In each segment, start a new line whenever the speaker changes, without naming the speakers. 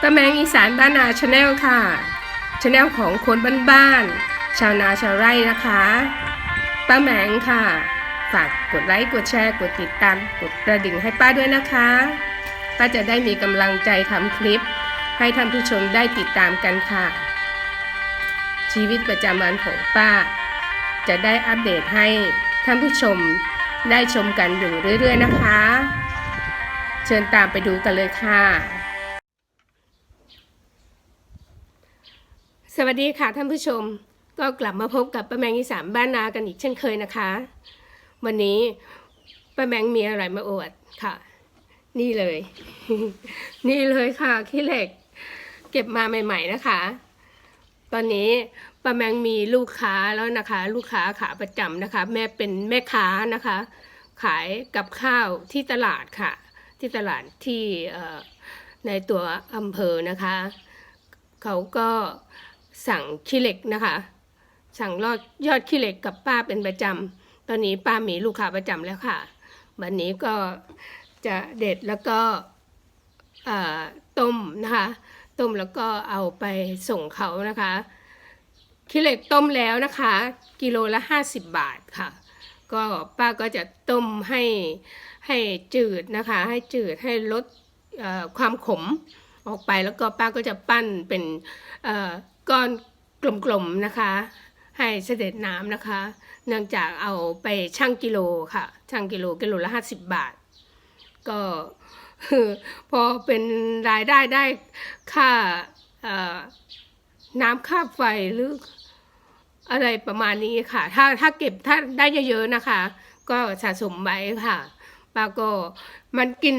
ป้าแมงอีสานบ้านนาชาแนลค่ะชาแนลของคนบ้านๆชาวนาชาวไร่นะคะป้าแมงค่ะ ฝากกดไลค์กดแชร์กดติดตามกดกระดิ่งให้ป้าด้วยนะคะป้าจะได้มีกำลังใจทำคลิป ให้ท่านผู้ชมได้ติดตามกันค่ะ ชีวิตประจำวันของป้า จะได้อัปเดตให้ท่านผู้ชมได้ชมกันอยู่เรื่อย ๆ นะคะ เชิญตามไปดูกันเลยค่ะ สวัสดีค่ะท่านผู้ชม ก็กลับมาพบกับป้าแมงอีสานบ้านนากันอีกเช่นเคยนะคะ วันนี้ป้าแมงมีอะไรมาอวดค่ะ นี่เลย นี่เลยค่ะขี้เหล็ก เก็บมาใหม่ ๆนะคะ ตอนนี้ป้าแมงมีลูกค้าแล้วนะคะ ลูกค้าขาประจำนะคะ แม่เป็นแม่ค้านะคะ ขายกับข้าวที่ตลาดค่ะ ที่ตลาดที่ในตัวอำเภอนะคะ เขาก็ สั่งขี้เหล็กนะคะ สั่งยอดยอดขี้เหล็กกับป้าเป็นประจำตอนนี้ป้ามีลูกค้าประจำแล้วค่ะ วันนี้ก็จะเด็ดแล้วก็ต้มนะคะ ต้มแล้วก็เอาไปส่งเขานะคะขี้เหล็กต้มแล้วนะคะ กิโลละ 50 บาทค่ะ ก็ป้าก็จะต้มให้ให้จืดนะคะ ให้จืดให้ลดความขมออกไปแล้วก็ป้าก็จะปั้นเป็น ก้อนกลมๆนะคะ ให้เสด็จน้ำนะคะ เนื่องจากเอาไปชั่งกิโลค่ะชั่งกิโลกิโลละ50บบาท ก็พอเป็นรายได้ได้ค่าน้ำค่าไฟหรืออะไรประมาณนี้ค่ะ ถ้าถ้าเก็บถ้าได้เยอะๆนะคะ ก็สะสมไว้ค่ะป้าก็มันกิน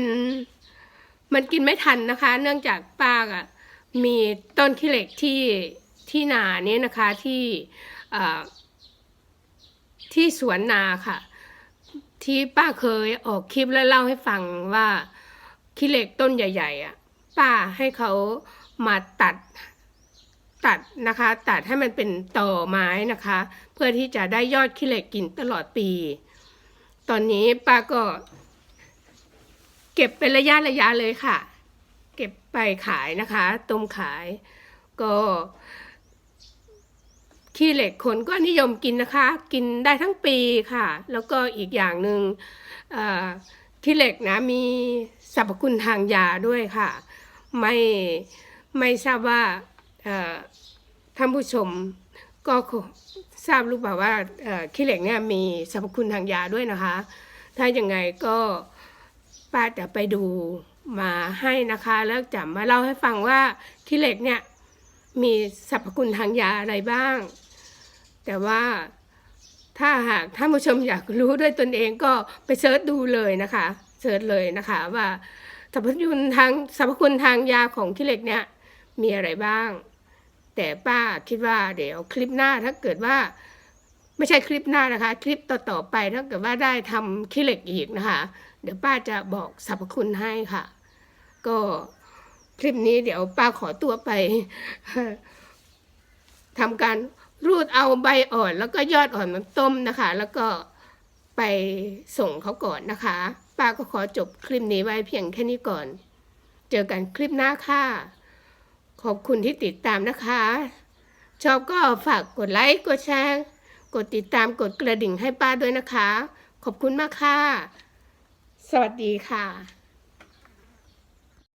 มันกินไม่ทันนะคะ เนื่องจากป้าอะ มีต้นขี้เหล็กที่ที่นาเนี้นะคะที่ที่สวนนาค่ะ ที่ป้าเคยออกคลิปแล้วเล่าให้ฟังว่าขี้เหล็กต้นใหญ่ ๆอะป้าให้เขามาตัดตัดนะคะ ตัดให้มันเป็นต่อไม้นะคะ เพื่อที่จะได้ยอดขี้เหล็กกินตลอดปี ตอนนี้ป้าก็ เก็บเป็นระยะระยะเลยค่ะ เก็บไปขายนะคะ ต้มขาย ก็ขี้เหล็กคนก็นิยมกินนะคะ กินได้ทั้งปีค่ะ แล้วก็อีกอย่างหนึ่งขี้เหล็กนะมีสรรพคุณทางยาด้วยค่ะ ไม่ไม่ทราบว่าท่านผู้ชมก็ทราบรือเปล่าว่าขี้เหล็กเนี่ยมีสรรพคุณทางยาด้วยนะคะ ถ้าอยังไงก็ป้าจะไปดู มาให้นะคะ แล้วจะมาเล่าให้ฟังว่าขี้เหล็กเนี่ยมีสรรพคุณทางยาอะไรบ้าง แต่ว่าถ้าหากท่านผู้ชมอยากรู้ด้วยตนเองก็ไปเสิร์ชดูเลยนะคะเสิร์ชเลยนะคะว่าสรรพคุณทางสรรพคุณทางยาของขี้เหล็กเนี่ยมีอะไรบ้าง แต่ป้าคิดว่าเดี๋ยวคลิปหน้าถ้าเกิดว่า ไม่ใช่คลิปหน้านะคะ คลิปต่อๆไปถ้าเกิดว่าได้ทำขี้เหล็กอีกนะคะ เดี๋ยวป้าจะบอกสรรพคุณให้ค่ะ ก็คลิปนี้เดี๋ยวป้าขอตัวไปทำการรูดเอาใบอ่อนแล้วก็ยอดอ่อนมาต้มนะคะ แล้วก็ไปส่งเขาก่อนนะคะ ป้าก็ขอจบคลิปนี้ไว้เพียงแค่นี้ก่อน เจอกันคลิปหน้าค่ะ ขอบคุณที่ติดตามนะคะ ชอบก็ฝากกดไลค์ กดแชร์ กดติดตามกดกระดิ่งให้ป้าด้วยนะคะ ขอบคุณมากค่ะ สวัสดีค่ะ